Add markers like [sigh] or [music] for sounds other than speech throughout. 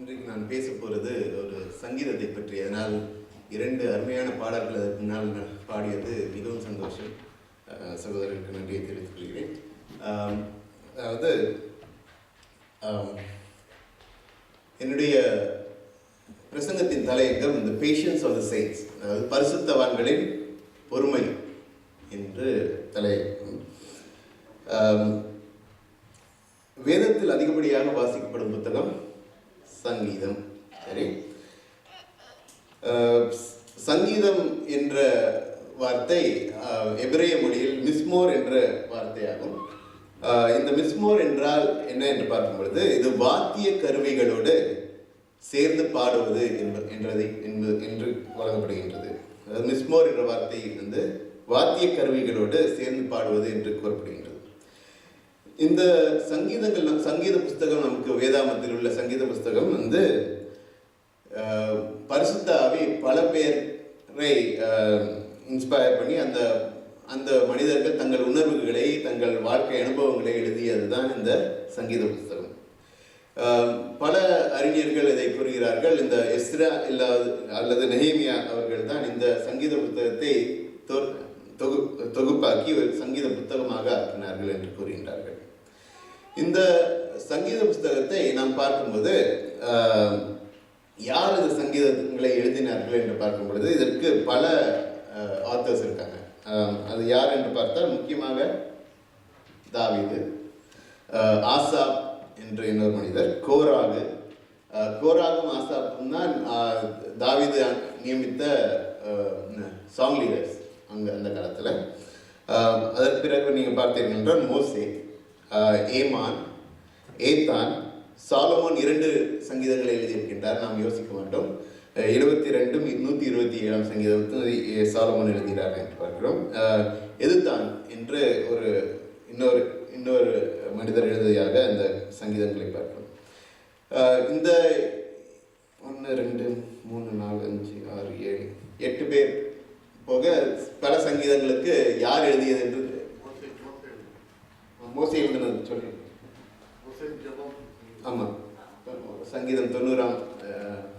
இன்றைக்கு நான் பேச போகிறது ஒரு சங்கீதத்தை பற்றி அதனால் இரண்டு அருமையான பாடல்கள் அதற்கு முன்னால் நான் பாடியது மிகவும் சந்தோஷம். சகோதரர்களுக்கு நன்றியை தெரிவித்துக் கொள்கிறேன். அதாவது என்னுடைய பிரசங்கத்தின் தலையங்கம் இந்த பேஷன்ஸ் ஆஃப் த சைன்ஸ் அதாவது பரிசுத்தவான்களின் பொறுமை என்று தலையங்கம். வேதத்தில் அதிகப்படியாக வாசிக்கப்படும் புத்தகம் சங்கீதம் சரி. சங்கீதம் என்ற வார்த்தை எபிரேய மொழியில் மிஸ்மோர் என்ற வார்த்தையாகும். இந்த மிஸ்மோர் என்றால் என்ன என்று பார்க்கும் பொழுது இது வாத்திய கருவிகளோடு சேர்ந்து பாடுவது என்ப- என்றதை என்பது என்று வழங்கப்படுகின்றது. அதாவது மிஸ்மோர் என்ற வார்த்தை வந்து வாத்திய கருவிகளோடு சேர்ந்து பாடுவது என்று கூறப்படுகின்றது. இந்த சங்கீதங்கள் நம்- சங்கீத புஸ்தகம் நமக்கு வேதாமத்தில் உள்ள சங்கீத புஸ்தகம் வந்து பரிசுத்தாவி பரிசுத்த ஆவி பல பேரை இன்ஸ்பயர் பண்ணி அந்த அந்த மனிதர்கள் தங்கள் உணர்வுகளை தங்கள் வாழ்க்கை அனுபவங்களை எழுதியதுதான் இந்த சங்கீத புஸ்தகம். பல அறிஞர்கள் இதை கூறுகிறார்கள். இந்த எஸ்ரா இல்லாது அல்லது நெஹேமியா அவர்கள் தான் இந்த சங்கீத புத்தகத்தை தொ- தொகு தொகுப்பாக்கி ஒரு சங்கீத புத்தகமாக ஆக்கினார்கள் என்று கூறுகின்றார்கள். இந்த சங்கீத புஸ்தகத்தை நாம் பார்க்கும்போது யார் இந்த சங்கீதங்களை எழுதினார்கள் என்று பார்க்கும் பொழுது இதற்கு பல ஆத்தர்ஸ் இருக்காங்க. அது யார் என்று பார்த்தால் முக்கியமாக தாவிது ஆசா ஆசாப் என்ற இன்னொரு மனிதர் கோராகு. கோராகும் ஆசாப்பும் தான் தாவிது நியமித்த சாங் லீடர்ஸ் அங்கே அந்த காலத்தில். அதற்கு பிறகு நீங்கள் பார்த்தீர்கள் என்றால் மோசே. ஏமான் ஏத்தான். சாலமோன் இரண்டு சங்கீதங்களை எழுதியிருக்கின்றார். நாம் யோசிக்க மாட்டோம் எழுபத்தி ரெண்டும் நூற்றி இருபத்தி ஏழாம் சங்கீதத்தும் சாலமோன் எழுதுகிறார் என்று பார்க்கிறோம். எதுத்தான் எதுதான் என்று ஒரு இன்னொரு இன்னொரு மனிதர் எழுதியாக அந்த சங்கீதங்களை பார்க்கிறோம். இந்த ஒன்று ரெண்டு மூணு நாலு அஞ்சு ஆறு ஏழு எட்டு பேர் போக பல சங்கீதங்களுக்கு யார் எழுதியது என்று மோசை எழுதினது சொல்லி. ஆமாம் சங்கீதம் தொண்ணூறாம்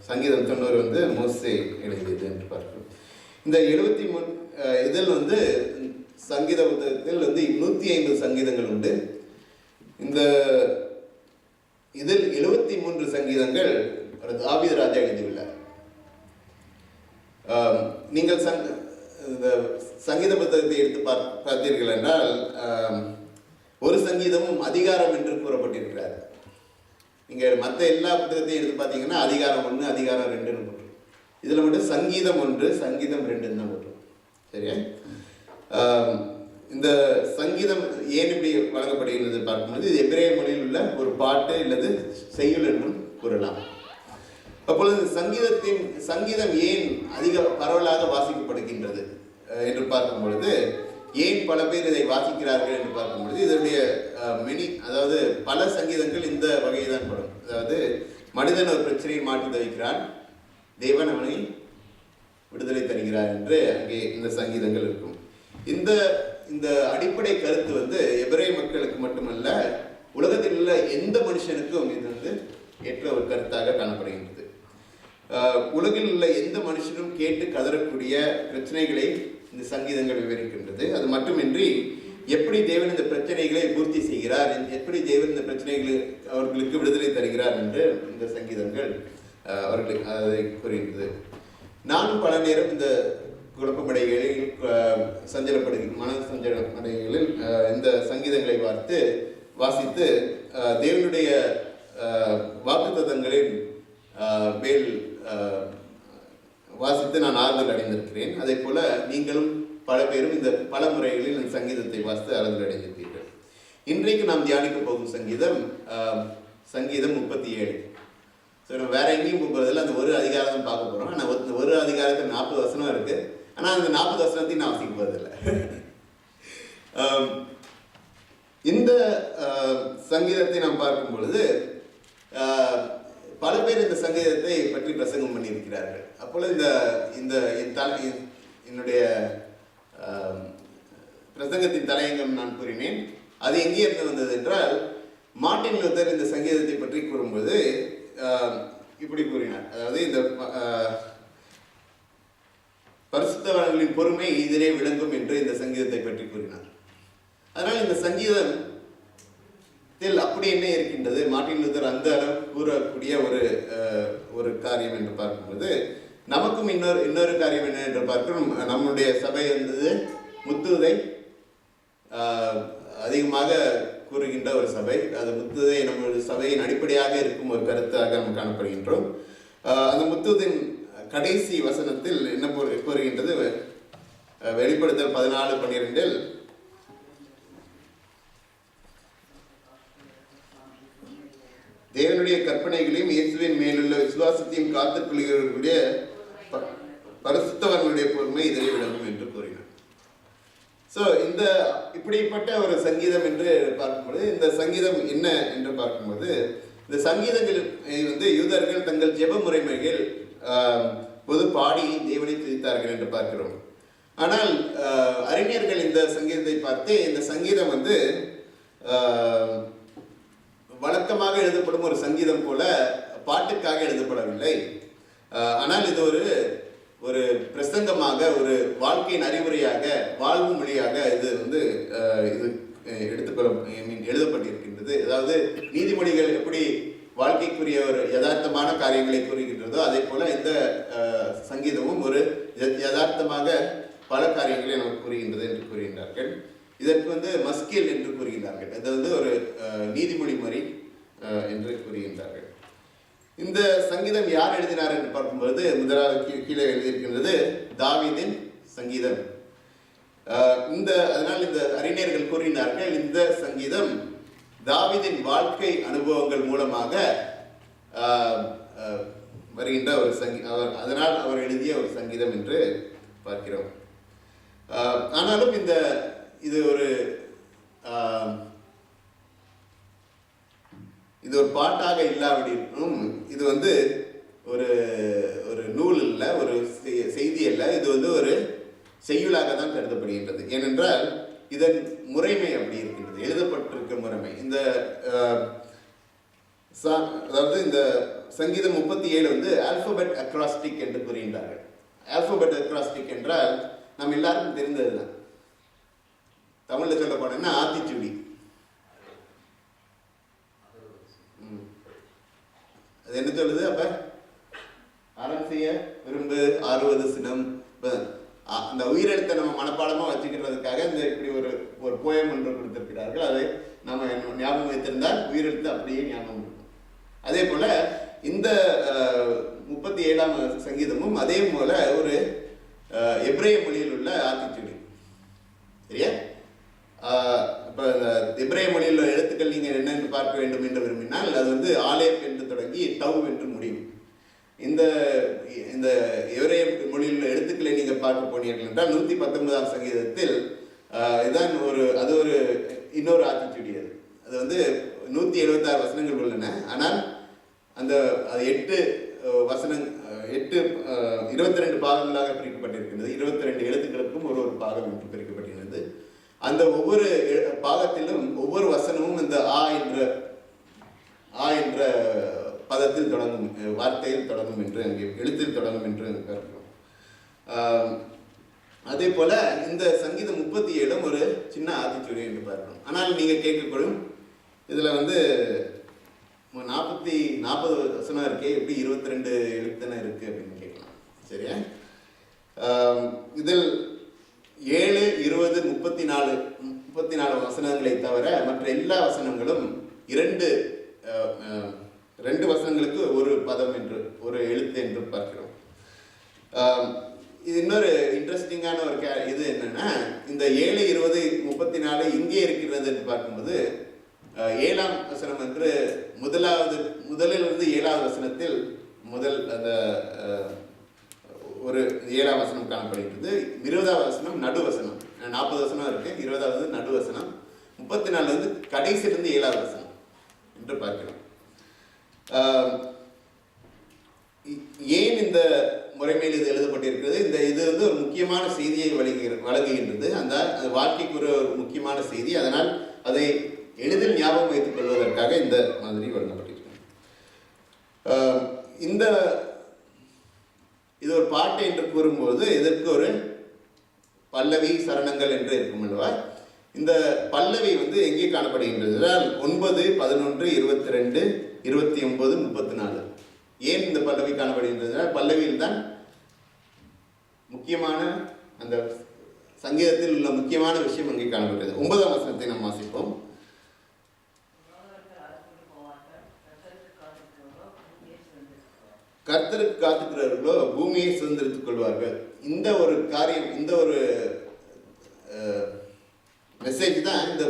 சங்கீதம் தொண்ணூறு வந்து மோசே எழுதியது என்று பார்க்கிறோம். இந்த எழுபத்தி மூணு இதில் வந்து சங்கீத புத்தகத்தில் வந்து நூற்றி ஐம்பது சங்கீதங்கள் உண்டு. இந்த இதில் எழுபத்தி மூன்று சங்கீதங்கள் தாவீது ராஜா எழுதியுள்ளார். நீங்கள் சங் இந்த சங்கீத புத்தகத்தை எடுத்து பார் பார்த்தீர்கள் என்றால் ஒரு சங்கீதமும் அதிகாரம் என்று கூறப்பட்டிருக்கிறார் நீங்கள் மற்ற எல்லா புத்தகத்தையும் எடுத்து பார்த்தீங்கன்னா அதிகாரம் ஒன்று அதிகாரம் ரெண்டுன்னு போட்டுரும் இதில் மட்டும் சங்கீதம் ஒன்று சங்கீதம் ரெண்டுன்னு தான் போட்டுரும் சரியா? இந்த சங்கீதம் ஏன் இப்படி வழங்கப்படுகிறது பார்க்கும்போது இது எபிரேய மொழியில் உள்ள ஒரு பாட்டு அல்லது செய்யுள் என்றும் கூறலாம். அப்பொழுது சங்கீதத்தின் சங்கீதம் ஏன் அதிக பரவலாக வாசிக்கப்படுகின்றது என்று பார்க்கும் பொழுது ஏன் பல பேர் இதை வாசிக்கிறார்கள் என்று பார்க்கும் பொழுது இதனுடைய மெனி அதாவது பல சங்கீதங்கள் இந்த வகையை தான் படும். அதாவது மனிதன் ஒரு பிரச்சனையை மாற்றி தவிக்கிறான் தேவன் அவனை விடுதலை தருகிறார் என்று அங்கே இந்த சங்கீதங்கள் இருக்கும். இந்த இந்த அடிப்படை கருத்து வந்து எபிரே மக்களுக்கு மட்டுமல்ல உலகத்தில் உள்ள எந்த மனுஷனுக்கும் இது வந்து ஏற்ற ஒரு கருத்தாக காணப்படுகின்றது. உலகில் உள்ள எந்த மனுஷனும் கேட்டு கதறக்கூடிய பிரச்சனைகளை இந்த சங்கீதங்கள் விவரிக்கின்றது. அது மட்டுமின்றி எப்படி தேவன் இந்த பிரச்சனைகளை பூர்த்தி செய்கிறார் எப்படி தேவன் இந்த பிரச்சனைகளை அவர்களுக்கு விடுதலை தருகிறார் என்று இந்த சங்கீதங்கள் அவர்களுக்கு அதை கூறுகின்றது நானும் பல நேரம் இந்த குழப்பமடைகளில் ஆஹ் சஞ்சலப்படுகிற மன சஞ்சலமடைகளில் இந்த சங்கீதங்களை பார்த்து வாசித்து தேவனுடைய வாக்குத்தங்களின் மேல் வாசித்து நான் ஆறுதல் அடைந்திருக்கிறேன். அதே போல நீங்களும் பல பேரும் இந்த பல முறைகளில் இந்த சங்கீதத்தை வாசித்து ஆறுதல் அடைந்திருப்பீர்கள். இன்றைக்கு நாம் தியானிக்க போகும் சங்கீதம் சங்கீதம் முப்பத்தி ஏழு ஸோ நம்ம வேற எங்கேயும் போகிறதில்ல. அந்த ஒரு அதிகாரம் தான் பார்க்க போகிறோம் ஆனால் ஒரு ஒரு அதிகாரத்தில் நாற்பது வசனம் இருக்கு. ஆனால் அந்த நாற்பது வசனத்தையும் நான் வாசிக்க போகிறதில்ல [laughs] இந்த சங்கீதத்தை நாம் பார்க்கும் பொழுது பல பேர் இந்த சங்கீதத்தை பற்றி பிரசங்கம் பண்ணியிருக்கிறார்கள். அப்போது இந்த இந்த என் தலை என்னுடைய பிரசங்கத்தின் தலையங்கம் நான் கூறினேன். அது எங்கே இருந்து வந்தது என்றால் மார்ட்டின் லூத்தர் இந்த சங்கீதத்தை பற்றி கூறும்போது இப்படி கூறினார். அதாவது இந்த அஹ், பரிசுத்தவான்களின் பொறுமை இதிலே விளங்கும் என்று இந்த சங்கீதத்தை பற்றி கூறினார். அதனால் இந்த சங்கீதத்தில் அப்படி என்ன இருக்கின்றது? மார்ட்டின் லூத்தர் அந்த அளவு கூறக்கூடிய ஒரு ஒரு காரியம் என்று பார்க்கும்போது நமக்கும் இன்னொரு இன்னொரு காரியம் என்ன என்று பார்க்கிறோம். நம்முடைய சபை வந்தது முத்துதை ஆஹ், அதிகமாக கூறுகின்ற ஒரு சபை. அது முத்துதை நம்முடைய சபையின் அடிப்படையாக இருக்கும் ஒரு கருத்தாக நாம் காணப்படுகின்றோம். அந்த முத்துதின் கடைசி வசனத்தில் என்ன கூறுகின்றது? வெளிப்படுத்தல் பதினாலு பன்னிரெண்டில் தேவனுடைய கற்பனைகளையும் இயேசுவின் மேலுள்ள விசுவாசத்தையும் காத்துக் கொள்கிறவர்களுடைய பரிசுத்தவர்களுடைய பொறுமை இதனை விளங்கும் என்று கூறினார். ஸோ இந்த இப்படிப்பட்ட ஒரு சங்கீதம் என்று பார்க்கும்போது இந்த சங்கீதம் என்ன என்று பார்க்கும்போது இந்த சங்கீதங்கள் வந்து யூதர்கள் தங்கள் ஜெப முறைமைகள் பொது பாடி தேவனை துதித்தார்கள் என்று பார்க்கிறோம். ஆனால் அறிஞர்கள் இந்த சங்கீதத்தை பார்த்து இந்த சங்கீதம் வந்து வழக்கமாக எழுதப்படும் ஒரு சங்கீதம் போல பாட்டுக்காக எழுதப்படவில்லை. ஆனால் இது ஒரு ஒரு பிரசங்கமாக ஒரு வாழ்க்கையின் அறிவுரையாக வாழ்வு மொழியாக இது வந்து இது எடுத்துக்கொள்ள I mean, எழுதப்பட்டிருக்கின்றது. அதாவது நீதிமொழிகள் எப்படி வாழ்க்கைக்குரிய ஒரு யதார்த்தமான காரியங்களை கூறுகின்றதோ அதே போல இந்த சங்கீதமும் ஒரு யதார்த்தமாக பல காரியங்களை நமக்கு கூறுகின்றது என்று கூறுகின்றார்கள். இதற்கு வந்து மஸ்கில் என்று கூறுகின்றார்கள். இது வந்து ஒரு நீதிமொழி முறை என்று கூறுகின்றார்கள். இந்த சங்கீதம் யார் எழுதினார் என்று பார்க்கும்போது முதலாவது கீழே எழுதியிருக்கின்றது தாவிதின் சங்கீதம். இந்த அதனால் இந்த அறிஞர்கள் கூறினார்கள் இந்த சங்கீதம் தாவிதின் வாழ்க்கை அனுபவங்கள் மூலமாக வருகின்ற ஒரு சங்கி அவர் அதனால் அவர் எழுதிய ஒரு சங்கீதம் என்று பார்க்கிறோம். ஆனாலும் இந்த இது ஒரு இது ஒரு பாட்டாக இல்லாவிடினும் இது வந்து ஒரு ஒரு நூல் இல்லை ஒரு செய்தி அல்ல இது வந்து ஒரு செய்யுளாக தான் கருதப்படுகின்றது. ஏனென்றால் இதன் முறைமை அப்படி இருக்கின்றது எழுதப்பட்டிருக்க முறைமை. இந்த சா- அதாவது இந்த சங்கீதம் முப்பத்தி ஏழு வந்து ஆல்பபெட் அக்ராஸ்டிக் என்று கூறுகின்றார்கள். ஆல்பபெட் அக்ராஸ்டிக் என்றால் நம்ம எல்லாருக்கும் தெரிந்ததுதான். தமிழில் சொல்ல போனோம்னா ஆத்திச்சுடி. அது என்ன சொல்லுது? அப்ப அறம் செய்ய விரும்பு ஆறுவது சினம். அந்த உயிரெழுத்தை நம்ம மனப்பாடமா வச்சுக்கிறதுக்காக இந்த இப்படி ஒரு ஒரு போயம் ஒன்று கொடுத்திருக்கிறார்கள். அதை நம்ம ஞாபகம் வைத்திருந்தால் உயிரெழுத்து அப்படியே ஞாபகம் இருக்கும். அதே போல இந்த முப்பத்தி ஏழாம் சங்கீதமும் அதே போல ஒரு எப்ரேய மொழியில் உள்ள ஆத்திச்சூடி. சரியா? இப்போ இப்ப இந்த மொழியில் உள்ள எழுத்துக்கள் நீங்கள் என்னென்று பார்க்க வேண்டும் என்று விரும்பினால் அது வந்து ஆலேப் என்று தொடங்கி டவ் என்று முடியும். இந்த இந்த எபிரேய மொழியில் எழுத்துக்களை நீங்கள் பார்க்க போனீர்கள் என்றால் நூற்றி பத்தொன்பதாம் சங்கீதத்தில் இதான் ஒரு அது ஒரு இன்னொரு ஆத்திச்சூடி அது. அது வந்து நூற்றி எழுபத்தாறு வசனங்கள் உள்ளன. ஆனால் அந்த அது எட்டு வசனங் எட்டு இருபத்தி ரெண்டு பாகங்களாக பிரிக்கப்பட்டிருக்கின்றது. இருபத்தி ரெண்டு எழுத்துக்களுக்கும் ஒரு ஒரு பாகம் என்று பிரிக்கப்பட்டிருக்கிறது. அந்த ஒவ்வொரு எ- பாகத்திலும் ஒவ்வொரு வசனமும் இந்த ஆ என்ற ஆ என்ற பதத்தில் தொடங்கும் வார்த்தையில் தொடங்கும் என்று அங்கே எழுத்தில் தொடங்கும் என்று அங்கே அதே போல இந்த சங்கீதம் முப்பத்தி ஏழும் ஒரு சின்ன ஆத்திச்சூடி என்று பார்க்கிறோம். ஆனால் நீங்கள் கேட்கக்கூடும் இதில் வந்து நாற்பத்தி நாற்பது வசனம் இருக்கே எப்படி இருபத்தி ரெண்டு எழுத்தனை இருக்கு அப்படின்னு கேட்கலாம். சரியா? இதில் ஏழு இருபது முப்பத்தி நாலு முப்பத்தி நாலு வசனங்களை தவிர மற்ற எல்லா வசனங்களும் இரண்டு ரெண்டு வசனங்களுக்கு ஒரு பதம் என்று ஒரு எழுத்து என்று பார்க்கிறோம். இது இன்னொரு இன்ட்ரெஸ்டிங்கான ஒரு கே இது என்னென்னா இந்த ஏழு இருபது முப்பத்தி நாலு இங்கே இருக்கிறது என்று பார்க்கும்போது ஏழாம் வசனம் என்று முதலாவது முதலிலிருந்து ஏழாவது வசனத்தில் முதல் அந்த ஒரு ஏழாம் வசனம் காணப்படுகிறது இருபதாவது வசனம் நடுவசனம் நாற்பது வசனம் இருக்கு. இருபதாவது நடுவசனம் முப்பத்தி நாலு வந்து கடைசியிலிருந்து ஏழாவது வசனம் என்று பார்க்கிறோம். ஏன் இந்த முறைமையில் இது எழுதப்பட்டிருக்கிறது? இந்த இது வந்து ஒரு முக்கியமான செய்தியை வழங்குகிற வழங்குகின்றது. அந்த அது வாழ்க்கைக்கு ஒரு முக்கியமான செய்தி. அதனால் அதை எளிதில் ஞாபகம் வைத்துக் கொள்வதற்காக இந்த மாதிரி வழங்கப்பட்டிருக்கிறது. இந்த இது ஒரு பாட்டு என்று கூறும்போது இதற்கு ஒரு பல்லவி சரணங்கள் என்று இருக்கும் அல்லவா? இந்த பல்லவி வந்து எங்கே காணப்படுகின்றது ஒன்பது பதினொன்று இருபத்தி ரெண்டு இருபத்தி ஒன்பது முப்பத்தி நாலு. ஏன் இந்த பல்லவி காணப்படுகின்றது பல்லவியில் தான் முக்கியமான அந்த சங்கீதத்தில் உள்ள முக்கியமான விஷயம் அங்கே காணப்படுகிறது ஒன்பதாம் வசனத்தை நாம் வாசிப்போம். கர்த்தருக்கு காத்துக்கிறவர்களோ பூமியை சுதந்திரித்துக் கொள்வார்கள். இந்த ஒரு காரியம் இந்த ஒரு மெசேஜ் தான் இந்த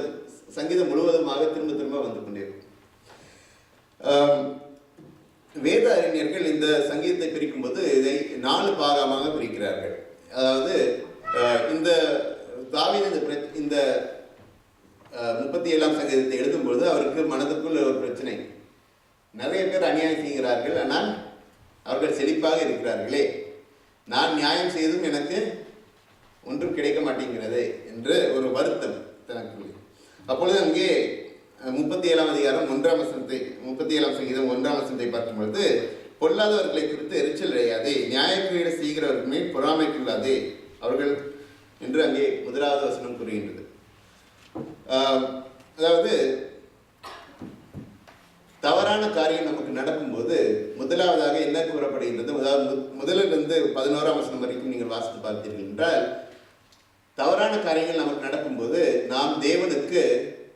சங்கீதம் முழுவதுமாக திரும்ப திரும்ப வந்து கொண்டிருக்கும் வேத அறிஞர்கள் இந்த சங்கீதத்தை பிரிக்கும்போது இதை நாலு பாகமாக பிரிக்கிறார்கள். அதாவது இந்த தாவின் இந்த இந்த முப்பத்தி ஏழாம் சங்கீதத்தை எழுதும்பொழுது அவருக்கு மனதுக்குள் ஒரு பிரச்சனை. நிறைய பேர் அநியாயம் செய்கிறார்கள். ஆனால் அவர்கள் செழிப்பாக இருக்கிறார்களே. நான் நியாயம் செய்தும் எனக்கு ஒன்றும் கிடைக்க மாட்டேங்கிறதே என்று ஒரு வருத்தம் தனக்கு அப்பொழுது அங்கே முப்பத்தி ஏழாம் அதிகாரம் ஒன்றாம் வசனத்தை முப்பத்தி ஏழாம் சங்கீதம் ஒன்றாம் வசனத்தை பார்க்கும் பொழுது பொல்லாதவர்களை குறித்து எரிச்சல் அடையாதே நியாயக்கீடு செய்கிறவர்கள் மேல் பொறாமை கொள்ளாதே அவர்கள் என்று அங்கே முதலாவது வசனம் கூறுகின்றது. அதாவது தவறான காரியம் நமக்கு நடக்கும்போது முதலாவதாக என்ன கூறப்படுகின்றது? அதாவது முதலிலிருந்து பதினோராம் வசனம் வரைக்கும் நீங்கள் வாசித்து பார்த்தீர்கள் என்றால் தவறான காரியங்கள் நமக்கு நடக்கும்போது நாம் தேவனுக்கு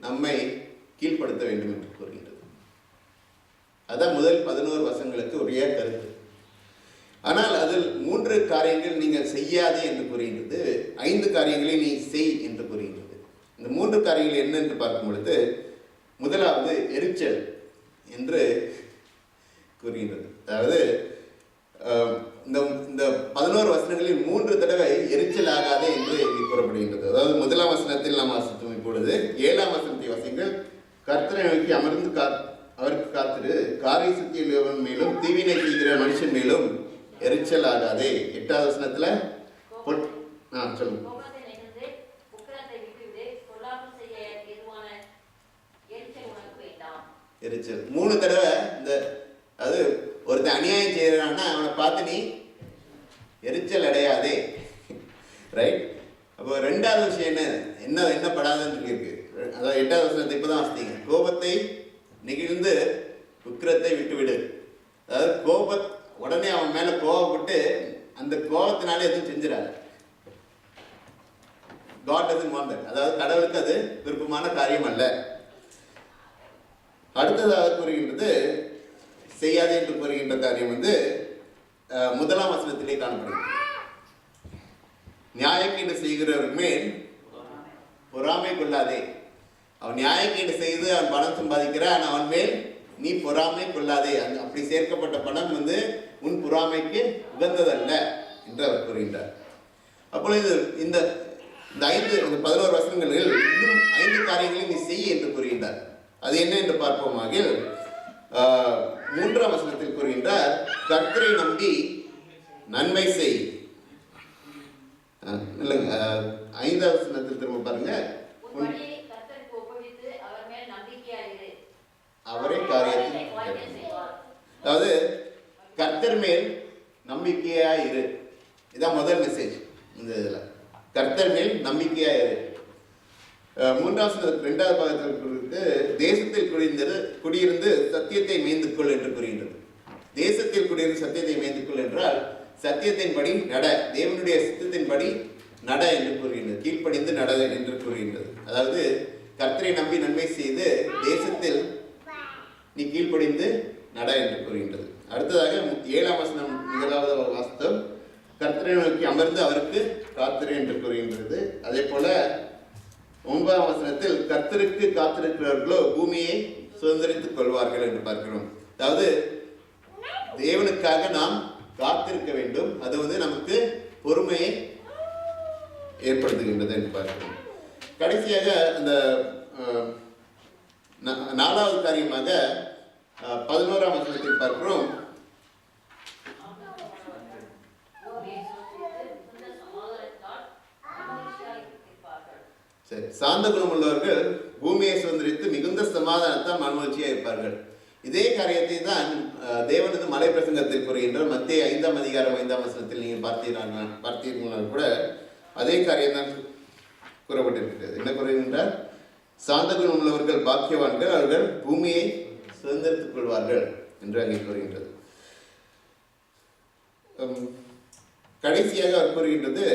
நம்மை கீழ்ப்படுத்த வேண்டும் என்று கூறுகின்றது. அதான் முதல் பதினோரு வசங்களுக்கு ஒரே கருத்து. ஆனால் அதில் மூன்று காரியங்கள் நீங்கள் செய்யாதே என்று கூறுகின்றது. ஐந்து காரியங்களை நீ செய் என்று கூறுகின்றது. இந்த மூன்று காரியங்கள் என்ன என்று பார்க்கும் பொழுது முதலாவது எரிச்சல் என்று கூறுகின்றது. அதாவது இந்த இந்த பதினோரு வசனங்களில் மூன்று தடவை எரிச்சல் ஆகாதே என்று இங்கே கூறப்படுகின்றது. அதாவது முதலாம் வசனத்தில் நாம் வாசித்தோம் இப்பொழுது ஏழாம் வசனத்தை வசங்கள் கர்த்தரை நோக்கி அமர்ந்து கா அவருக்கு காத்திரு. காரை சுற்றியுள்ளவன் மேலும் தீவினை செய்கிற மனுஷன் மேலும் எரிச்சல் ஆகாதே எட்டாவது வசனத்துல பொட் ஆ சொல்லுங்க. எரிச்சல் மூணு தடவை இந்த அது ஒருத்தன் அநியாயம் செய்யறான்னா அவனை பார்த்து நீ எரிச்சல் அடையாதே. [laughs] ரைட் அப்போ ரெண்டாவது விஷயம் என்ன? என்ன என்ன படாதுன்னு சொல்லியிருக்கு. அதாவது எட்டாவது வசனத்தை இப்போ தான் வாசித்தீங்க. கோபத்தை நெகிழ்ந்து உக்கிரத்தை விட்டுவிடு. அதாவது கோப உடனே அவன் மேலே கோபப்பட்டு அந்த கோபத்தினாலே எதுவும் செஞ்சிடாது. காட் டசன் வாண்ட் அதாவது கடவுளுக்கு அது விருப்பமான காரியம் அல்ல அடுத்ததாக கூறுகின்றது செய்யாதே என்று கூறுகின்ற காரியம் வந்து அஹ், முதலாம் வசனத்திலே காணப்படுகிறது நியாயக்கீடு செய்கிறவர் மேல் பொறாமை கொள்ளாதே. அவன் நியாயக்கீடு செய்து அவன் பணம் சம்பாதிக்கிறான் அவன் மேல் நீ பொறாமை கொள்ளாதே. அந்த அப்படி சேர்க்கப்பட்ட பணம் வந்து உன் பொறாமைக்கு உகந்ததல்ல என்று அவர் கூறுகின்றார். அப்பொழுது இந்த இந்த ஐந்து இந்த பதினோரு வசனங்களில் இன்னும் ஐந்து காரியங்களை நீ செய் என்று கூறுகின்றார். அது என்ன என்று பார்ப்போமாக மூன்றாம் வசனத்தில் கூறுகின்றார் கர்த்தரை நம்பி நன்மை செய். இல்லைங்க ஐந்தாவது வசனத்தில் திரும்ப பாருங்க உன் உன் வழியை கர்த்தருக்கு ஒப்புவித்து அவர் மேல் நம்பிக்கையாயிரு அவரே காரியத்தில் அதாவது கர்த்தர் மேல் நம்பிக்கையா இரு. இதான் முதல் மெசேஜ் இந்த இதில். கர்த்தர் மேல் நம்பிக்கையா இரு. மூன்றாவது மூன்றாம் சனத்துக்கு பாகத்தில் குறித்து தேசத்தில் குடியிருந்து குடியிருந்து சத்தியத்தை மேய்ந்து கொள் என்று கூறுகின்றது. தேசத்தில் குடியிருந்து சத்தியத்தை மேய்ந்து கொள் என்றால் சத்தியத்தின்படி நட தேவனுடைய சித்தத்தின்படி நட என்று கூறுகின்றது. கீழ்ப்படிந்து நட என்று கூறுகின்றது. அதாவது கர்த்தரை நம்பி நன்மை செய்து தேசத்தில் நீ கீழ்ப்படிந்து நட என்று கூறுகின்றது. அடுத்ததாக ஏழாம் வசனம் முதலாவது வாஸ்தவம் கர்த்தரை நோக்கி அமர்ந்து அவருக்கு காத்திரு என்று கூறுகின்றது. அதே போல ஒன்பதாம் வசனத்தில் கர்த்தருக்கு காத்திருக்கிறவர்களோ பூமியை சுதந்திரித்துக் கொள்வார்கள் என்று பார்க்கிறோம். அதாவது தேவனுக்காக நாம் காத்திருக்க வேண்டும். அது வந்து நமக்கு பொறுமையை ஏற்படுத்துகின்றது என்று பார்க்கிறோம். கடைசியாக அந்த நாலாவது காரியமாக பதினோராம் வசனத்தில் பார்க்கிறோம். சரி சாந்த குணம் உள்ளவர்கள் பூமியை சுதந்திரித்து மிகுந்த சமாதானத்தால் மனமகிழ்ச்சியாக இருப்பார்கள். இதே காரியத்தை தான் தேவனது மலை பிரசங்கத்தில் கூறுகின்ற மத்திய ஐந்தாம் அதிகாரம் ஐந்தாம் வசனத்தில் நீங்கள் பார்த்தீர்கள் பார்த்தீர்கள் கூட அதே காரியம் தான் கூறப்பட்டிருக்கிறது. என்ன கூறுகின்றார்? சாந்த குணம் உள்ளவர்கள் பாக்கியவான்கள் அவர்கள் பூமியை சுதந்திரத்துக் கொள்வார்கள் என்று அங்கே கூறுகின்றது. உம், கடைசியாக அவர் கூறுகின்றது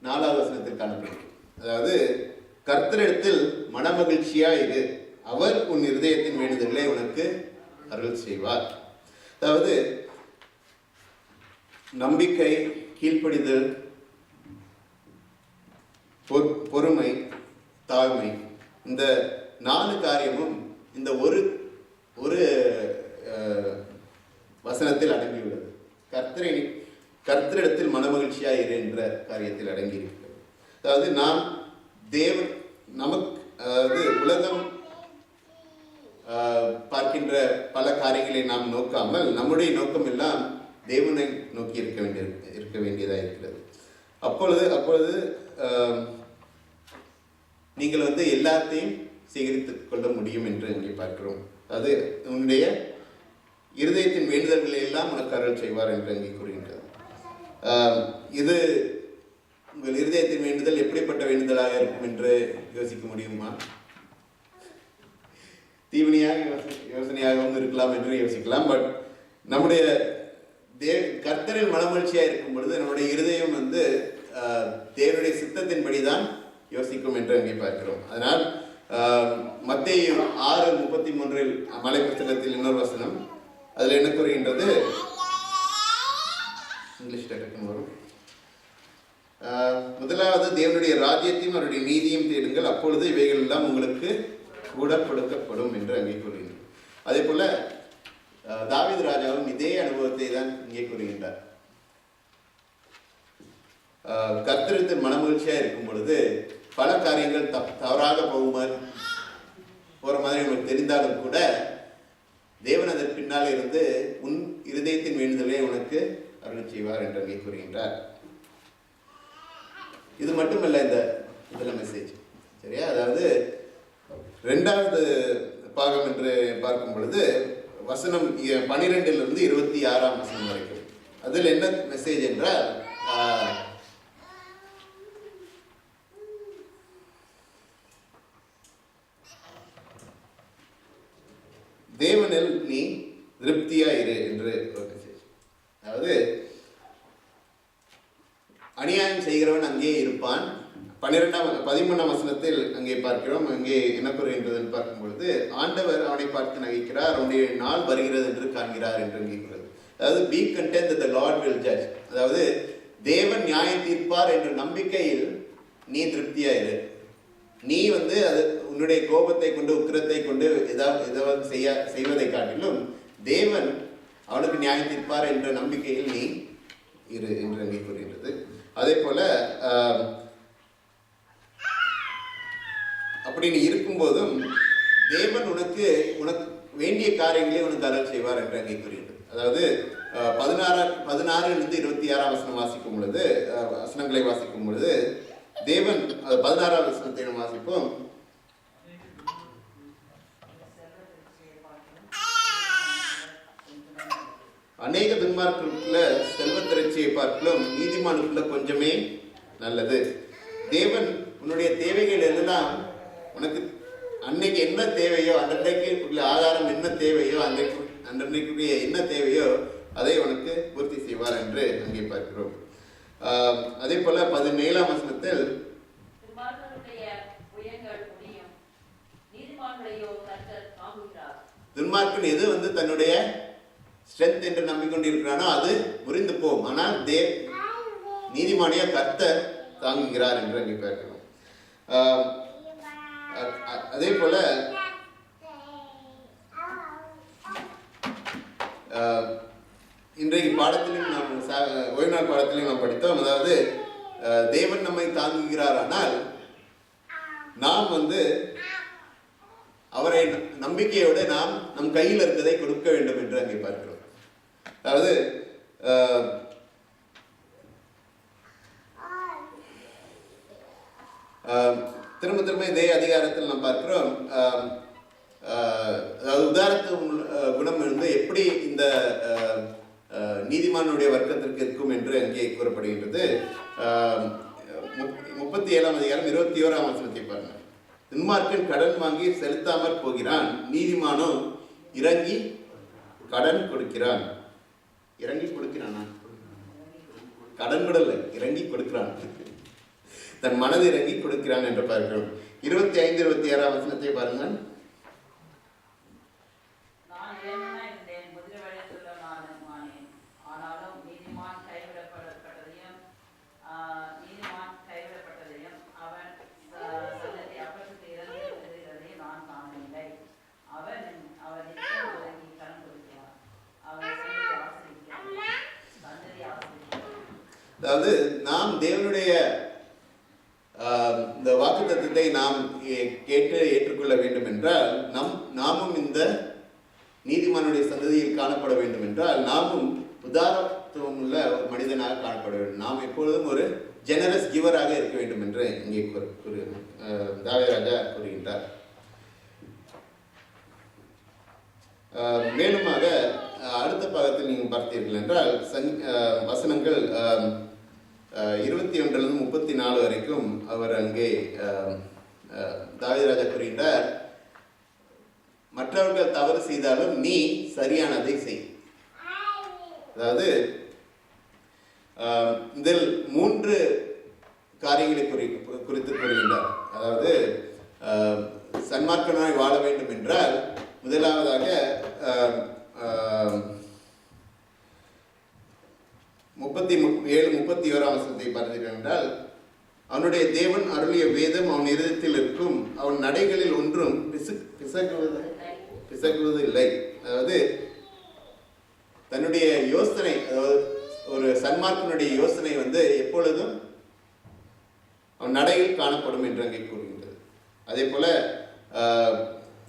நாலாவது காணப்படுகிறது. அதாவது கர்த்தரிடத்தில் மனமகிழ்ச்சியா இது அவர் உன் இருதயத்தின் வேண்டுதல்களை உனக்கு அருள் செய்வார். அதாவது நம்பிக்கை கீழ்ப்படிதல் பொ- பொறுமை தாழ்மை. இந்த நாலு காரியமும் இந்த ஒரு ஒரு வசனத்தில் அடங்கியுள்ளது. கர்த்தரை கர்த்தரிடத்தில் மனமகிழ்ச்சியாக இரு என்ற காரியத்தில் அடங்கியிருக்கிறது. அதாவது நாம் தேவன் நமக்கு அதாவது உலகம் பார்க்கின்ற பல காரியங்களை நாம் நோக்காமல் நம்முடைய நோக்கம் எல்லாம் தேவனை நோக்கி இருக்க வேண்டிய இருக்க வேண்டியதாக இருக்கிறது. அப்பொழுது அப்பொழுது நீங்கள் வந்து எல்லாத்தையும் சேகரித்து கொள்ள முடியும் என்று இங்கே பார்க்கிறோம். அது உன்னுடைய இருதயத்தின் வேண்டுதல்களை எல்லாம் உனக்கு அருள் செய்வார் என்று அங்கே கூறுகின்றது. இது உங்கள் இருதயத்தின் வேண்டுதல் எப்படிப்பட்ட வேண்டுதலாக இருக்கும் என்று யோசிக்க முடியுமா? தீவினியாக யோசனையாகவும் இருக்கலாம் என்று யோசிக்கலாம் பட் நம்முடைய தே கர்த்தரின் மனமகிழ்ச்சியாக இருக்கும் பொழுது நம்முடைய இருதயம் வந்து தேவனுடைய சித்தத்தின்படி தான் யோசிக்கும் என்று அங்கே பார்க்கிறோம். அதனால் மத்திய ஆறு முப்பத்தி மூன்றில் மலை புத்தகத்தில் இன்னொரு வசனம். அதில் என்ன கூறுகின்றது? இங்கிலீஷ் டக்குன்னு வரும். ஆஹ், முதலாவது தேவனுடைய ராஜ்யத்தையும் அவருடைய நீதியும் தேடுங்கள். அப்பொழுது இவைகள் எல்லாம் உங்களுக்கு கூட கொடுக்கப்படும் என்று அங்கே கூறுகின்றார் அதே போல தாவித் ராஜாவும் இதே அனுபவத்தை தான் இங்கே கூறுகின்றார். ஆஹ், கர்த்தரிடத்தில் மனமகிழ்ச்சியாக இருக்கும் பொழுது பல காரியங்கள் தப் தவறாக போகுமாறு போகிற மாதிரி உங்களுக்கு தெரிந்தாலும் கூட தேவன் அதன் பின்னால் இருந்து உன் இருதயத்தின் வேண்டுதலை உனக்கு அருள் செய்வார் என்று அங்கே கூறுகின்றார். இது மட்டுமல்ல இந்த இதில் மெசேஜ் சரியா? அதாவது ரெண்டாவது பாகம் என்று பார்க்கும் பொழுது வசனம் பனிரெண்டிலிருந்து இருபத்தி ஆறாம் வசனம் வரைக்கும். அதில் என்ன மெசேஜ் என்றால் திருப்தியா இரு என்று ஒரு மெசேஜ் அதாவது அநியாயம் செய்கிறவன் அங்கே இருப்பான். பன்னிரெண்டாம் பதிமூணாம் வசனத்தில் அங்கே பார்க்கிறோம். அங்கே என்ன கூறுகின்றது என்று பார்க்கும் பொழுது ஆண்டவர் அவனை பார்த்து நகைக்கிறார். அவனுடைய நாள் வருகிறது என்று காண்கிறார் என்று அங்கே அதாவது be content the Lord will judge அதாவது தேவன் நியாயம் தீர்ப்பார் என்ற நம்பிக்கையில் நீ திருப்தியா இரு. நீ வந்து அது உன்னுடைய கோபத்தை கொண்டு உக்கிரத்தை கொண்டு ஏதாவது ஏதாவது செய்ய செய்வதை காட்டிலும் தேவன் அவனுக்கு நியாயம் தீர்ப்பார் என்ற நம்பிக்கையில் நீ இரு என்று அங்கே கூறுகிறது அதே போல அப்படி நீ இருக்கும்போதும் தேவன் உனக்கு உனக்கு வேண்டிய காரியங்களை உனக்கு அருள் செய்வார் என்று அங்கே கூறுகிறது அதாவது பதினாறு பதினாறுலேருந்து இருபத்தி ஆறாம் வசனம் வாசிக்கும் பொழுது வசனங்களை வாசிக்கும் பொழுது தேவன் அது பதினாறாம் வசனத்தை வாசிப்போம். அநேக துன்மார்க்குள்ள செல்வத்திரட்சியை பார்க்கலும் நீதிமானுக்குள்ள கொஞ்சமே நல்லது. தேவன் உன்னுடைய தேவைகள் எல்லாம் உனக்கு அன்னைக்கு என்ன தேவையோ அன்றைக்கு உள்ள ஆதாரம் என்ன தேவையோ அன்றைக்கு அன்றைக்குரிய என்ன தேவையோ அதை உனக்கு பூர்த்தி செய்வார் என்று அங்கே பார்க்கிறோம். அதே போல பதினேழாம் வசனத்தில் துன்மார்க்கன் எது வந்து தன்னுடைய ஸ்ட்ரென்த் என்று நம்பிக்கொண்டிருக்கிறானோ அது முறிந்து போகும் ஆனால் தே நீதிமானிய கத்த தாங்குகிறார் என்று அங்கே பார்க்கிறோம். ஆஹ், அதே போல ஆஹ், இன்றைக்கு பாடத்திலையும் நாம் சா- ஓய்வு நாள் பாடத்திலும் நாம் படித்தோம். அதாவது தேவன் நம்மை தாங்குகிறார் ஆனால் நாம் வந்து அவரை நம்பிக்கையோடு நாம் நம் கையில் இருக்கிறதை கொடுக்க வேண்டும் என்று அங்கே பார்க்கிறோம். அதாவது ஆஹ், ஆஹ், திரும்ப திரும்ப இதே அதிகாரத்தில் நம்ம பார்க்கிறோம் ஆஹ், ஆஹ், அதாவது உதாரத்துவம் குணம் இருந்து எப்படி இந்த ஆஹ், ஆஹ், நீதிமானுடைய வர்க்கத்திற்கு இருக்கும் என்று அங்கே கூறப்படுகின்றது. ஆஹ், முப்பத்தி ஏழாம் அதிகாரம் இருபத்தி ஓராம் வசனத்தை பாருங்க. துன்மார்க்கன் கடன் வாங்கி செலுத்தாமற் போகிறான் நீதிமானோ இறங்கி கடன் கொடுக்கிறான். இறங்கி கொடுக்கிறானா? கடன் கூட இல்லை இறங்கி கொடுக்கிறான். தன் மனது இறங்கி கொடுக்கிறான் என்று பார்க்கிறோம் இருபத்தி ஐந்து இருபத்தி ஏழாம் வசனத்தை பாருங்கள் நான் இறைவனாய் இருந்தேன் முதிரவடைந்துள்ள நானுமானேன் ஆனாலும் நீதிமான் கைவிடப்பட்டதையும் ஆஹ், நீதிமான் கைவிடப்பட்டதையும் அவன் ஆஹ், சந்ததி அப்பத்துக்கு இறந்து எழுதுகிறதையும் நான் காணவில்லை அவன் அவன் நிச்சயம் உதவி கடன் கொடுக்கிறான் அவன் சந்ததி ஆசிரிக்கிறான் சந்ததி ஆசிரிக்கிறான் அதாவது நாம் தேவனுடைய ஆஹ், இந்த வாக்குத்தத்தத்தை நாம் ஏ- கேட்டு ஏற்றுக்கொள்ள வேண்டும் என்றால் நம் நாமும் இந்த நீதிமானுடைய சந்ததியில் காணப்பட வேண்டும் என்றால் நாமும் உதாரத்துவம் உள்ள ஒரு மனிதனாக காணப்பட வேண்டும். நாம் எப்பொழுதும் ஒரு ஜெனரஸ் கிவராக இருக்க வேண்டும் என்று இங்கே கூறு ஆஹ், கூறுகின்றார். மேலுமாக அடுத்த பாகத்தில் நீங்கள் பார்த்தீர்கள் என்றால் சங் ஆஹ், வசனங்கள் இருபத்தி ஒன்றிலிருந்து முப்பத்தி நாலு வரைக்கும் அவர் அங்கே ஆஹ், கூறுகின்றார். மற்றவர்கள் தவறு செய்தாலும் நீ சரியானதை செய். அதாவது ஆஹ், இதில் மூன்று காரியங்களை குறி குறித்து கூறுகின்றார். அதாவது ஆஹ், சன்மார்க்கனாய் வாழ வேண்டும் என்றால் முதலாவதாக முப்பத்தி ஏழு முப்பத்தி ஓராம் வசனத்தை பார்த்தீர்கள் என்றால் அவனுடைய தேவன் அருளிய வேதம் அவன் இருதயத்தில் இருக்கும் அவன் நடைகளில் ஒன்றும் பிசு பிசகுவது பிசகுவது இல்லை. அதாவது தன்னுடைய யோசனை அதாவது ஒரு சன்மார்க்கனுடைய யோசனை வந்து எப்பொழுதும் அவன் நடையில் காணப்படும் என்று அங்கே கூறுகின்றது. அதே போல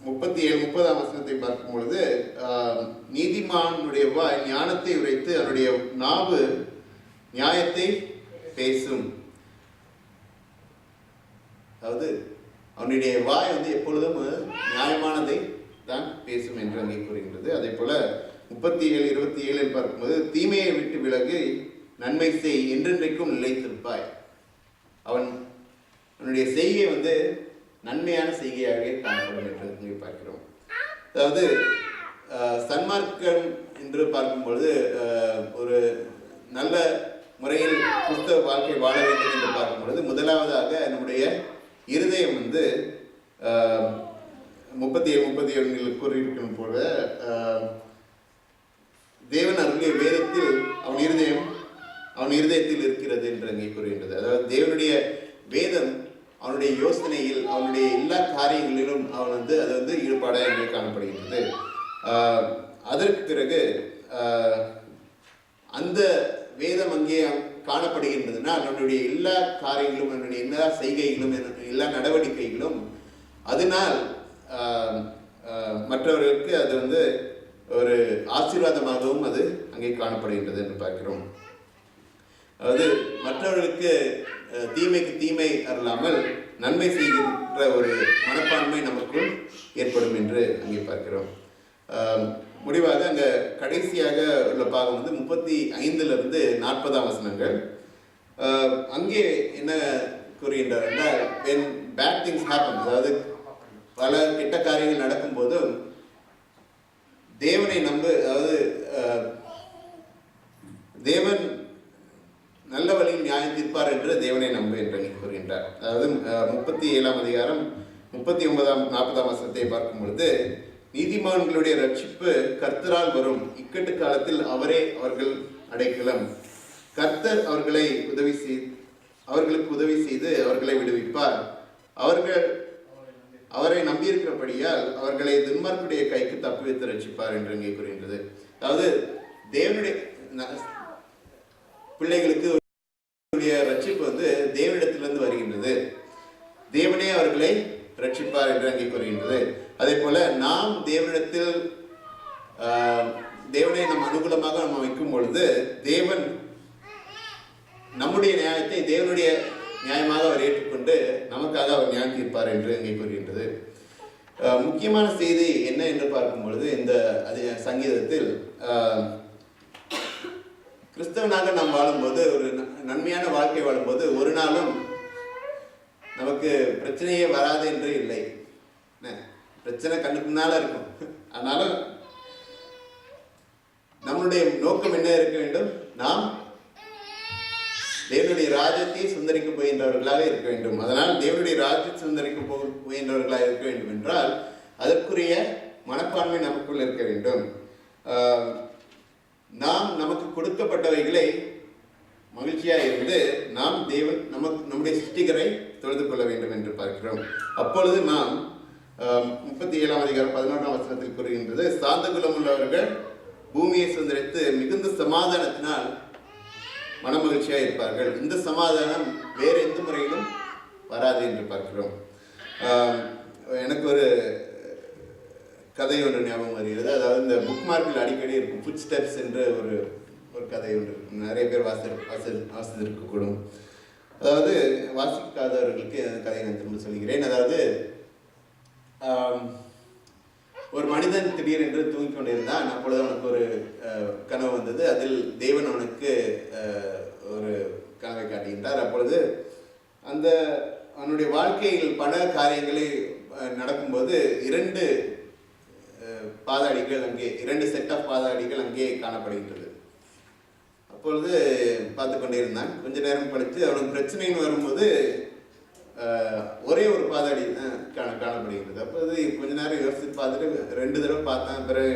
முப்பத்தி ஏழு முப்பதாம் வசனத்தை பார்க்கும் பொழுது நீதிமானுடைய வாய் ஞானத்தை உரைத்து அவனுடைய நாவு நியாயத்தை பேசும். அதாவது அவனுடைய வாய் வந்து எப்பொழுதும் நியாயமானதை தான் பேசும் என்று அங்கே கூறுகின்றது. அதே போல முப்பத்தி ஏழு இருபத்தி ஏழில் பார்க்கும்போது தீமையை விட்டு விலகி நன்மை செய் என்றென்றைக்கும் நிலைத்திருப்பாய். அவன் அவனுடைய செய்கை வந்து நன்மையான செய்கையாகவே காணப்படும் என்று இங்கே பார்க்கிறோம். அதாவது சன்மார்க்கம் என்று பார்க்கும்பொழுது ஒரு நல்ல முறையில் கிறிஸ்தவ வாழ்க்கை வாழ வேண்டும் என்று பார்க்கும்பொழுது முதலாவதாக நம்முடைய இருதயம் வந்து முப்பத்தி ஒன்றில் கூறியிருக்கும் போல ஆஹ், தேவன் அருளிய வேதத்தில் அவன் இருதயம் அவன் இருதயத்தில் இருக்கிறது என்று அங்கே கூறுகின்றது. அதாவது தேவனுடைய வேதம் அவனுடைய யோசனையில் அவனுடைய எல்லா காரியங்களிலும் அவன் வந்து அது வந்து ஈடுபாடாக இங்கே காணப்படுகின்றது. ஆஹ், அதற்கு பிறகு ஆஹ், அந்த வேதம் அங்கே காணப்படுகின்றதுன்னா அவனுடைய எல்லா காரியங்களும் அவனுடைய எல்லா செய்கைகளும் எல்லா நடவடிக்கைகளும் அதனால் மற்றவர்களுக்கு அது வந்து ஒரு ஆசீர்வாதமாகவும் அது அங்கே காணப்படுகின்றது என்று பார்க்கிறோம். அதாவது மற்றவர்களுக்கு தீமைக்கு தீமை அருளாமல் நன்மை செய்கின்ற ஒரு மனப்பான்மை நமக்குள் ஏற்படும் என்று அங்கே பார்க்கிறோம். முடிவாக அங்கே கடைசியாக உள்ள பாகம் வந்து முப்பத்தி ஐந்துலேருந்து நாற்பதாம் வசனங்கள். அங்கே என்ன கூறுகின்றார் என்றால் வென் பேட் திங்ஸ் ஹேப்பன் அதாவது பல கெட்ட காரியங்கள் நடக்கும்போதும் தேவனை நம்பு அதாவது தேவன் நல்ல வழியில் நியாயம் தீர்ப்பார் என்று தேவனை நம்பு என்று கூறுகின்றார். அதாவது முப்பத்தி ஏழாம் அதிகாரம் முப்பத்தி ஒன்பதாம் நாற்பதாம் வருஷத்தை பார்க்கும் பொழுது நீதிமான்களுடைய ரட்சிப்பு கர்த்தரால் வரும். இக்கட்டு காலத்தில் அவரே அவர்கள் அடைக்கலம். கர்த்தர் அவர்களை உதவி செய் அவர்களுக்கு உதவி செய்து அவர்களை விடுவிப்பார். அவர்கள் அவரை நம்பியிருக்கிறபடியால் அவர்களை துன்மார்க்குடைய கைக்கு தப்புவித்து ரட்சிப்பார் என்று இங்கே கூறுகின்றது. அதாவது தேவனுடைய பிள்ளைகளுக்கு ரட்சிப்பு வந்து தேவனிடத்திலிருந்து வருகின்றது. தேவனே அவர்களை ரட்சிப்பார் என்று அங்கே கூறுகின்றது. அதே போல நாம் தேவனிடத்தில் ஆஹ், தேவனை நம் அனுகூலமாக நம்ம வைக்கும் பொழுது தேவன் நம்முடைய நியாயத்தை தேவனுடைய நியாயமாக அவர் ஏற்றுக்கொண்டு நமக்காக அவர் நியாயம் தீர்ப்பார் என்று இங்கே கூறுகின்றது. முக்கியமான செய்தி என்ன என்று பார்க்கும் பொழுது இந்த அது சங்கீதத்தில் கிறிஸ்தவனாக நாம் வாழும்போது ஒரு நன்மையான வாழ்க்கை வாழும்போது ஒரு நாளும் நமக்கு பிரச்சனையே வராது என்று இல்லை. பிரச்சனை கண்ணுக்கு இருக்கும். [laughs] ஆனாலும் நம்மளுடைய நோக்கம் என்ன இருக்க வேண்டும்? நாம் தேவனுடைய ராஜ்யத்தை சுந்தரிக்க போகின்றவர்களாக இருக்க வேண்டும். அதனால் தேவனுடைய ராஜ்யத்தை சுந்தரிக்க போ போகின்றவர்களாக இருக்க வேண்டும் என்றால் அதற்குரிய மனப்பான்மை நமக்குள் இருக்க வேண்டும். நாம் நமக்கு கொடுக்கப்பட்டவைகளை மகிழ்ச்சியாக இருந்து நாம் தேவன் நமக்கு நம்முடைய சிருஷ்டிகரை தொழுது கொள்ள வேண்டும் என்று பார்க்கிறோம். அப்பொழுது நாம் முப்பத்தி ஏழாம் அதிகாரம் பதினொன்றாம் வசனத்தில் கூறுகின்றது சாந்த குலம் உள்ளவர்கள் பூமியை சுந்தரித்து மிகுந்த சமாதானத்தினால் மனமகிழ்ச்சியாக இருப்பார்கள். இந்த சமாதானம் வேறு எந்த முறையிலும் வராது என்று பார்க்கிறோம். எனக்கு ஒரு கதை ஒன்று ஞாபகம் வருகிறது. அதாவது இந்த புக் மார்க்கில் அடிக்கடி இருக்கும் ஃபுட் ஸ்டெப்ஸ் என்ற ஒரு ஒரு கதை ஒன்று இருக்கும். நிறைய பேர் வாசி வாசி வாசித்திருக்கக்கூடும். அதாவது வாசிக்காதவர்களுக்கு அந்த கதையை நான் திரும்ப சொல்கிறேன். அதாவது ஒரு மனிதன் திடீரென்று தூங்கிக் கொண்டிருந்தான். அப்பொழுது அவனுக்கு ஒரு கனவு வந்தது. அதில் தேவன் அவனுக்கு ஒரு கனவை காட்டுகின்றார். அப்பொழுது அந்த அவனுடைய வாழ்க்கையில் பல காரியங்களை நடக்கும்போது இரண்டு பாதாடிகள் அங்கே இரண்டு செட் ஆஃப் பாதாடிகள் அங்கே காணப்படுகின்றது. அப்பொழுது பார்த்து கொண்டிருந்தான் கொஞ்ச நேரம் படித்து அவனுக்கு பிரச்சனைன்னு வரும்போது ஒரே ஒரு பாதாடி தான் காண காணப்படுகிறது அப்போது கொஞ்ச நேரம் யோசித்து பார்த்துட்டு ரெண்டு தடவை பார்த்தேன். பிறகு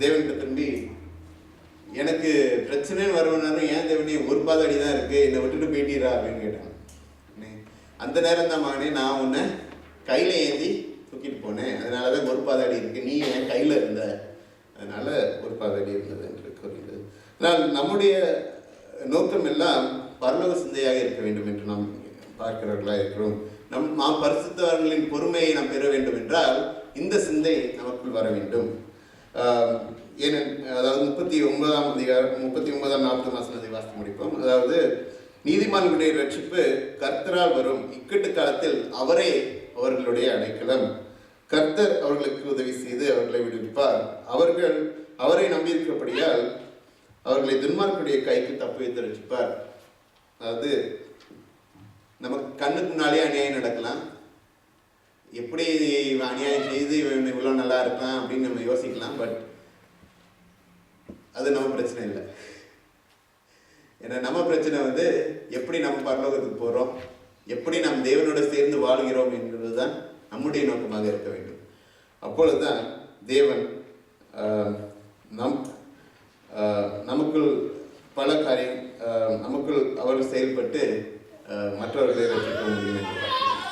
தேவன்கிட்ட திரும்பி எனக்கு பிரச்சனைன்னு வருவனாலும் ஏன் தேவனே ஒரு பாதாடி தான் இருக்குது என்னை விட்டுட்டு போயிட்டீரா? அப்படின்னு கேட்டான். அந்த நேரம் தான் மகனே நான் உன்னை கையில் ஏந்தி தூக்கிட்டு போனேன். அதனால தான் ஒரு பாதாடி இருக்குது நீ என் கையில் இருந்த. அதனால் ஒரு பாதாடி இருந்தது என்று கூறுகிறது ஆனால் நம்முடைய நோக்கம் எல்லாம் பரலோக சிந்தையாக இருக்க வேண்டும் என்று நாம் பார்க்கிறவர்களாக இருக்கிறோம். நம் நாம் பரிசுத்தவர்களின் பொறுமையை நாம் பெற வேண்டும் என்றால் இந்த சிந்தை நமக்குள் வர வேண்டும். ஆஹ் அதாவது முப்பத்தி ஒன்பதாம் அதிகாரம் முப்பத்தி ஒன்பதாம் நாற்பது மாசத்தை வாசித்து முடிப்போம். அதாவது நீதிமான்களுடைய ரட்சிப்பு கர்த்தரால் வரும். இக்கட்டு காலத்தில் அவரே அவர்களுடைய அடைக்கலம். கர்த்தர் அவர்களுக்கு உதவி செய்து அவர்களை விடுவிப்பார். அவர்கள் அவரை நம்பியிருக்கிறபடியால் அவர்களை துன்மார்க்குடைய கைக்கு தப்பு வைத்து ரசிப்பார் அதாவது நமக்கு கண்ணுக்கு முன்னாலே அநியாயம் நடக்கலாம். எப்படி இவன் அநியாயம் செய்து இவன் இவ்வளோ நல்லா இருக்கான் அப்படின்னு நம்ம யோசிக்கலாம் பட் அது நம்ம பிரச்சனை இல்லை. ஏன்னா நம்ம பிரச்சனை வந்து எப்படி நம்ம பரலோகத்துக்கு போகிறோம் எப்படி நாம் தேவனோட சேர்ந்து வாழ்கிறோம் என்பதுதான் நம்முடைய நோக்கமாக இருக்க வேண்டும். அப்பொழுதுதான் தேவன் நம் நமக்குள் பல காரியம் நமக்குள் அவர் செயல்பட்டு மற்றவர்களை ரசிக்க முடியும்? என்று